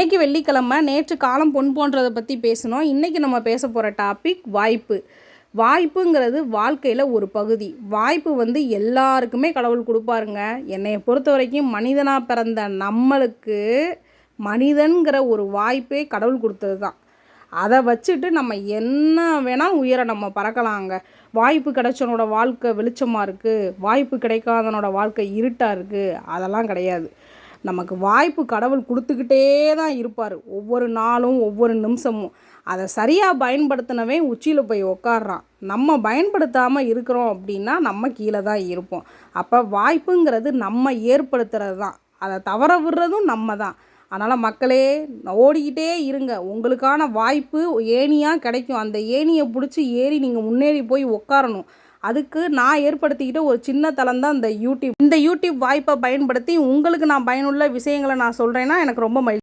இன்றைக்கி வெள்ளிக்கிழமை நேற்று காலம் பொன் போன்றதை பற்றி பேசணும். இன்றைக்கி நம்ம பேச போகிற டாபிக் வாய்ப்பு. வாய்ப்புங்கிறது வாழ்க்கையில் ஒரு பகுதி. வாய்ப்பு வந்து எல்லாருக்குமே கடவுள் கொடுப்பாருங்க. என்னையை பொறுத்த வரைக்கும் மனிதனாக பிறந்த நம்மளுக்கு மனிதன்கிற ஒரு வாய்ப்பே கடவுள் கொடுத்தது தான் அதை வச்சுட்டு நம்ம என்ன வேணால் உயர நம்ம பறக்கலாங்க. வாய்ப்பு கிடைச்சவனோட வாழ்க்கை வெளிச்சமாக இருக்குது வாய்ப்பு கிடைக்காதனோட வாழ்க்கை இருட்டாக இருக்குது அதெல்லாம் கிடையாது. நமக்கு வாய்ப்பு கடவுள் கொடுத்துக்கிட்டே தான் இருப்பார். ஒவ்வொரு நாளும் ஒவ்வொரு நிமிஷமும். அதை சரியாக பயன்படுத்தினவே உச்சியில் போய் உக்காடுறான் நம்ம பயன்படுத்தாமல் இருக்கிறோம் அப்படின்னா நம்ம கீழே தான் இருப்போம். அப்போ வாய்ப்புங்கிறது நம்ம ஏற்படுத்துறது தான் அதை தவற விடுறதும் நம்ம தான் அதனால் மக்களே ஓடிக்கிட்டே இருங்க. உங்களுக்கான வாய்ப்பு ஏணியாக கிடைக்கும். அந்த ஏணியை பிடிச்சி ஏறி நீங்கள் முன்னேறி போய் உட்காரணும் அதுக்கு நான் ஏற்படுத்திக்கிட்ட ஒரு சின்ன தளம் தான் இந்த யூடியூப். இந்த யூடியூப் வாய்ப்பை பயன்படுத்தி உங்களுக்கு நான் பயனுள்ள விஷயங்களை நான் சொல்கிறேன்னா எனக்கு ரொம்ப மகிழ்ச்சி.